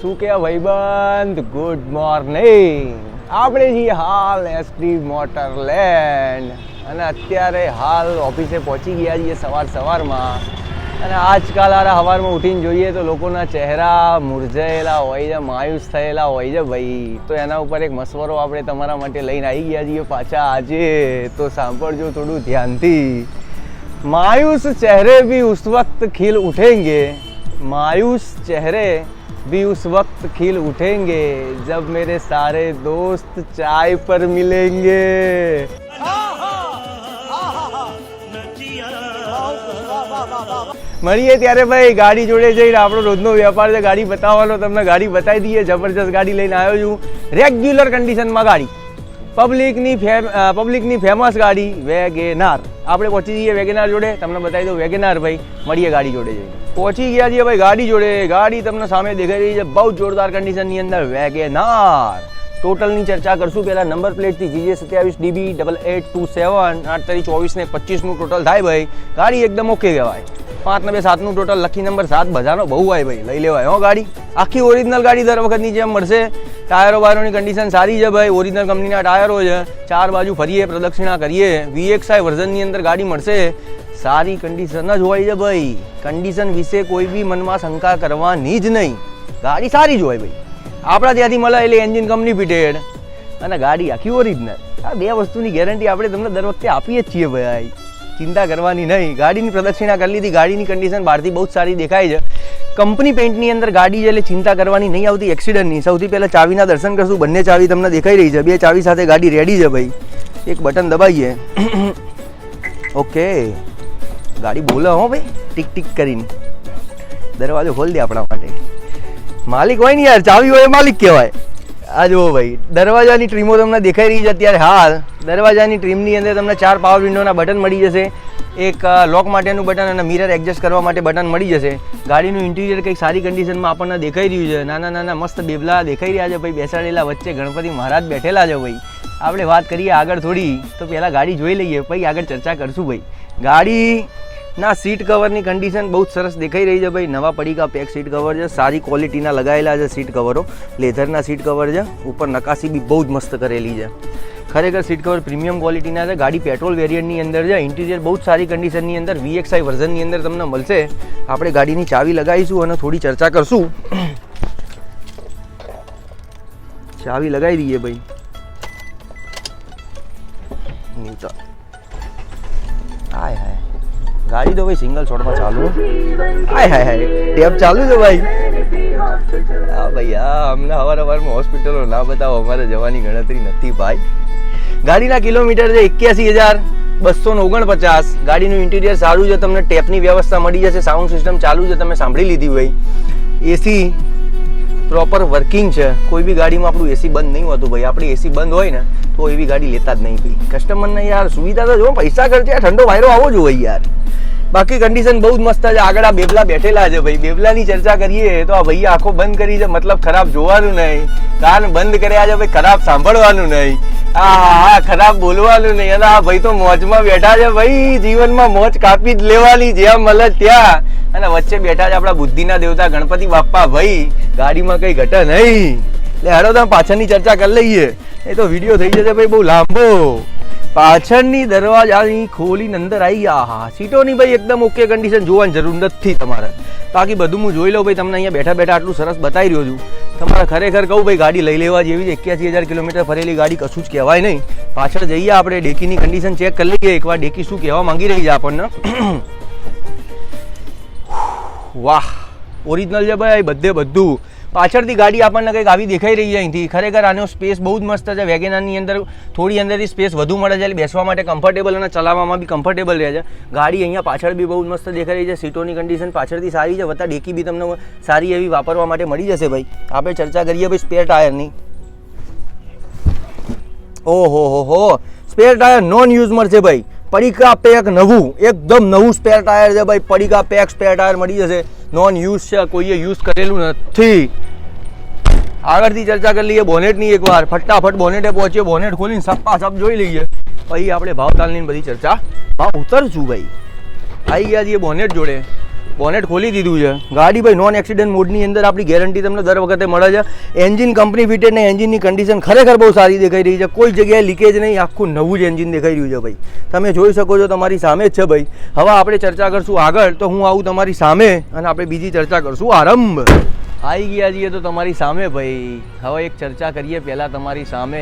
શું કે ભાઈબંધ? ગુડ મોર્નિંગ આપણે જઈએ હાલ એસટી મોટર લેન્ડ અને અત્યારે હાલ ઓફિસે પહોંચી ગયા છીએ સવાર સવારમાં. અને આજકાલ આ સવારમાં ઉઠીને જોઈએ તો લોકોના ચહેરા મુરઝાયેલા હોય છે, માયુસ થયેલા હોય છે ભાઈ. તો એના ઉપર એક મશવરો આપણે તમારા માટે લઈને આવી ગયા છીએ પાછા આજે. તો સાંભળજો થોડું ધ્યાનથી. માયુસ ચહેરે બી ઉસ વખત ખીલ ઉઠેંગે. માયુસ ચહેરે भी उस वक्त खिल उठेंगे जब मेरे सारे दोस्त चाय पर मिलेंगे મળીએ ત્યારે ભાઈ ગાડી જોડે જઈને આપણો રોજનો વેપાર છે ગાડી બતાવવાનો તમને ગાડી બતાવી દઈએ જબરજસ્ત ગાડી લઈને આવ્યો છું રેગ્યુલર કન્ડિશનમાં ગાડી પબ્લિકની પબ્લિકની ફેમસ ગાડી વેગેનાર. આપણે પહોંચી જઈએ વેગેનાર જોડે. તમને બતાવી દઉં, વેગેનાર ભાઈ, મળીએ ગાડી જોડે જઈને. પહોંચી ગયા છીએ ભાઈ ગાડી જોડે. ગાડી તમને સામે દેખાઈ રહી છે બહુ જોરદાર કન્ડિશનની અંદર વેગેનાર. ટોટલની ચર્ચા કરશું. પહેલા નંબર પ્લેટથી જીજે સત્યાવીસ, DB double eight two seven આઠ તારીખ ચોવીસ ને પચીસનું ટોટલ થાય ભાઈ. ગાડી એકદમ ઓકે કહેવાય. પાંચ ને બે સાતનું ટોટલ, લખી નંબર સાત બજારનો બહુ આવે ભાઈ. લઈ લેવાય હો ગાડી. આખી ઓરિજિનલ ગાડી દર વખતની જેમ મળશે. ટાયરો બાયરોની કન્ડિશન સારી છે ભાઈ. ઓરિજિનલ કંપનીના ટાયરો છે. ચાર બાજુ ફરીએ, પ્રદક્ષિણા કરીએ. વીએક્સઆઈ વર્ઝનની અંદર ગાડી મળશે. સારી કન્ડિશન જ હોય છે ભાઈ. કન્ડિશન વિશે કોઈ બી મનમાં શંકા કરવાની જ નહીં. ગાડી સારી જ હોય ભાઈ. આપણા ત્યાંથી મળે એટલે એન્જિન કંપની ફિટેડ અને ગાડી આખી ઓરિજિનલ આ બે વસ્તુની ગેરંટી આપણે તમને દર વખતે આપીએ જ છીએ ભાઈ. ચિંતા કરવાની નહીં. ગાડીની પ્રદક્ષિણા કરી લીધી. ગાડીની કન્ડિશન બહારથી બહુ સારી દેખાય છે. કંપની પેન્ટની અંદર ગાડી છે એટલે ચિંતા કરવાની નહીં આવતી એક્સિડન્ટની સૌથી પહેલાં ચાવીના દર્શન કરશું. બંને ચાવી તમને દેખાઈ રહી છે. બે ચાવી સાથે ગાડી રેડી છે ભાઈ. એક બટન દબાઈએ ઓકે ગાડી બોલે હો ભાઈ. ટીક ટીક કરીને. દરવાજો ખોલી દે આપણા. માલિક હોય ને યાર, ચાવી હોય માલિક કહેવાય. આ જુઓ ભાઈ, દરવાજાની ટ્રીમો તમને દેખાઈ રહી છે અત્યારે હાલ. દરવાજાની ટ્રીમની અંદર તમને ચાર પાવર વિન્ડોના બટન મળી જશે. એક લોક માટેનું બટન અને મિરર એડજસ્ટ કરવા માટે બટન મળી જશે. ગાડીનું ઇન્ટિરિયર કંઈક સારી કન્ડિશનમાં આપણને દેખાઈ રહ્યું છે. નાના નાના, મસ્ત બેબલા દેખાઈ રહ્યા છે ભાઈ, બેસાડેલા વચ્ચે ગણપતિ મહારાજ બેઠેલા છે ભાઈ. આપણે વાત કરીએ આગળ થોડી, તો પહેલાં ગાડી જોઈ લઈએ. પછી આગળ ચર્ચા કરશું ભાઈ. ગાડી ના સીટ કવરની કન્ડિશન બહુ જ સરસ દેખાઈ રહી છે ભાઈ. નવા પડીકા પેક સીટ કવર છે, સારી ક્વોલિટીના લગાવેલા છે સીટ કવરો લેધરના સીટ કવર છે, ઉપર નકાશી બી બહુ જ મસ્ત કરેલી છે. ખરેખર સીટ કવર પ્રીમિયમ ક્વોલિટીના છે. ગાડી પેટ્રોલ વેરિયન્ટની અંદર છે ઇન્ટિરિયર બહુ જ સારી કન્ડિશનની અંદર વીએક્સઆઈ વર્ઝનની અંદર તમને મળશે. આપણે ગાડીની ચાવી લગાવીશું અને થોડી ચર્ચા કરશું. ચાવી લગાવી દઈએ ભાઈ. હાય હાય. ગાડી તો ભાઈ સિંગલ શોટમાં ચાલુ. હાય હાય હાય. ટેપ ચાલુ છે ભાઈ. હા ભાઈ, હા, અમને અવાર અવારમાં હોસ્પિટલો ના બતાવો. અમારે જવાની ગણતરી નથી ભાઈ. ગાડીના કિલોમીટર છે એક્યાસી હજાર બસો ને ઓગણપચાસ. ગાડીનું ઇન્ટિરિયર સારું છે, તમને ટેપની વ્યવસ્થા મળી જશે સાઉન્ડ સિસ્ટમ ચાલુ છે, તમે સાંભળી લીધી ભાઈ એસી પ્રોપર વર્કિંગ છે. કોઈ બી ગાડીમાં આપણું એસી બંધ નહીં હોતું ભાઈ. આપણી એસી બંધ હોય ને, તો એવી ગાડી લેતા જ નહીં ભાઈ. કસ્ટમરને યાર સુવિધા તો જો, પૈસા ખર્ચે ઠંડો વાયરો આવો જોઈએ યાર. બાકી કન્ડિશન બહુ જ મસ્ત છે. આગળ આ બેબલા બેઠેલા છે ભાઈ. બેબલાની ચર્ચા કરીએ તો આ ભાઈ આંખો બંધ કરી છે. મતલબ ખરાબ જોવાનું નહીં. કાન બંધ કર્યા છે. ભાઈ ખરાબ સાંભળવાનું નહીં. આ હા ખરાબ બોલવાનું નહીં. અને આ ભાઈ તો મોજમાં બેઠા છે ભાઈ. જીવનમાં મોજ કાપી જ લેવાની જ્યાં મળે ત્યાં. અને વચ્ચે બેઠા છે આપણા બુદ્ધિના દેવતા ગણપતિ બાપ્પા ભાઈ. ગાડીમાં કઈ ઘટે નહીં. એટલે હેડો તમે પાછળની ચર્ચા કરી લઈએ. એ તો વીડિયો થઈ જશે ભાઈ. બહુ લાંબો. પાછળની દરવાજાની ખોલીને અંદર આવી ગયા. હા સીટોની ભાઈ એકદમ ઓકે કન્ડિશન જોવાની જરૂર નથી તમારે. બાકી બધું હું જોઈ લઉં ભાઈ, તમને અહીંયા બેઠા બેઠા આટલું સરસ બતાવી રહ્યો છું. તમારે ખરેખર કહું ભાઈ, ગાડી લઈ લેવા જેવી છે. એક્યાસી હજાર કિલોમીટર ફરેલી ગાડી કશું જ કહેવાય નહીં. પાછળ જઈએ આપણે, ડેકીની કન્ડિશન ચેક કરી લઈએ. એકવાર ડેકી શું કહેવા માંગી રહી છે આપણને. વાહ. ઓરિજિનલ છે ભાઈ બધે બધું. પાછળથી ગાડી આપણને કંઈક આવી દેખાઈ રહી છે અહીંથી. ખરેખર આનો સ્પેસ બહુ જ મસ્ત છે. વેગેનારની અંદર થોડી અંદરથી સ્પેસ વધુ મળે છે. બેસવા માટે કમ્ફર્ટેબલ અને ચલાવવામાં બી કમ્ફર્ટેબલ રહે છે. ગાડી અહીંયા પાછળ બી બહુ જ મસ્ત દેખાઈ રહી છે. સીટોની કન્ડિશન પાછળથી સારી છે. વત્તા ડેકી બી તમને સારી એવી વાપરવા માટે મળી જશે ભાઈ. આપણે ચર્ચા કરીએ ભાઈ સ્પેર ટાયરની ઓહો, હો હો. સ્પેર ટાયર નોન યુઝ મળશે ભાઈ. પડીકા પેક નવું, એકદમ નવું સ્પેર ટાયર છે ભાઈ. પડીકા પેક સ્પેર ટાયર મળી જશે. નોન યુઝ છે, કોઈએ યુઝ કરેલું નથી. આગળથી ચર્ચા કરી લઈએ બોનેટની એકવાર. ફટાફટ બોનેટે પહોંચીએ. બોનેટ ખોલીને સપ્પા સપ જોઈ લઈએ. પછી આપણે ભાવતાલની બધી ચર્ચા ભાવ ઉતરશું ભાઈ. આવી ગયા છીએ બોનેટ જોડે. બોનેટ ખોલી દીધું છે. ગાડી ભાઈ નોન એક્સિડન્ટ મોડની અંદર આપણી ગેરંટી તમને દર વખતે મળે છે. એન્જિન કંપની ફિટેડ ને એન્જિનની કન્ડિશન ખરેખર બહુ સારી દેખાઈ રહી છે. કોઈ જગ્યાએ લીકેજ નહીં, આખું નવું જ એન્જિન દેખાઈ રહ્યું છે ભાઈ. તમે જોઈ શકો છો તમારી સામે જ છે ભાઈ. હવે આપણે ચર્ચા કરશું આગળ, તો હું આવું તમારી સામે અને આપણે બીજી ચર્ચા કરશું આરંભ. આવી ગયા છીએ તો તમારી સામે ભાઈ. હવે એક ચર્ચા કરીએ પહેલાં તમારી સામે.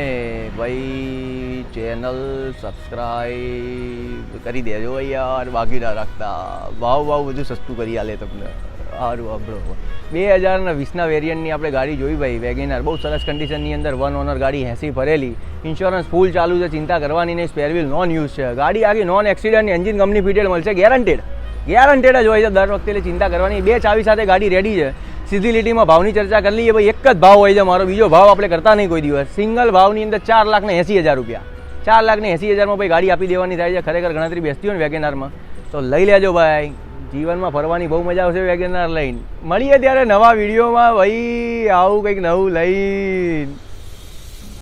ભાઈ ચેનલ સબસ્ક્રાઈબ કરી દેજો યાર બાકી ના રાખતા. ભાવ ભાવ બધું સસ્તું કરી આલે તમને. સારું આપણો બે હજાર ને વીસના વેરિયન્ટની આપણે ગાડી જોઈ ભાઈ વેગેનાર બહુ સરસ કન્ડિશનની અંદર વન ઓનર ગાડી એસી ભરેલી. ઇન્સ્યોરન્સ ફૂલ ચાલુ છે, ચિંતા કરવાની નહીં સ્પેરવ્હીલ નોન યુઝ છે. ગાડી આખી non accident engine company fitted મળશે ગેરંટેડ ગેરંટેડ જ હોય છે, દર વખતે એટલે ચિંતા કરવાની. બે ચાવી સાથે ગાડી રેડી છે. સીધી લીટીમાં ભાવની ચર્ચા કરી લઈએ, ભાઈ એક જ ભાવ હોય છે મારો. બીજો ભાવ આપણે કરતા નહીં કોઈ દિવસ. સિંગલ ભાવની અંદર ચાર લાખ ને એંસી હજાર રૂપિયા. ચાર લાખ ને એંસી હજારમાં ભાઈ ગાડી આપી દેવાની થાય છે. ખરેખર ગણતરી બેસતી હોય ને વેગેનારમાં. તો લઈ લેજો ભાઈ. જીવનમાં ફરવાની બહુ મજા આવશે વેગેનાર લઈને. મળીએ ત્યારે નવા વિડીયોમાં. ભાઈ, આવું કંઈક નવું લઈને.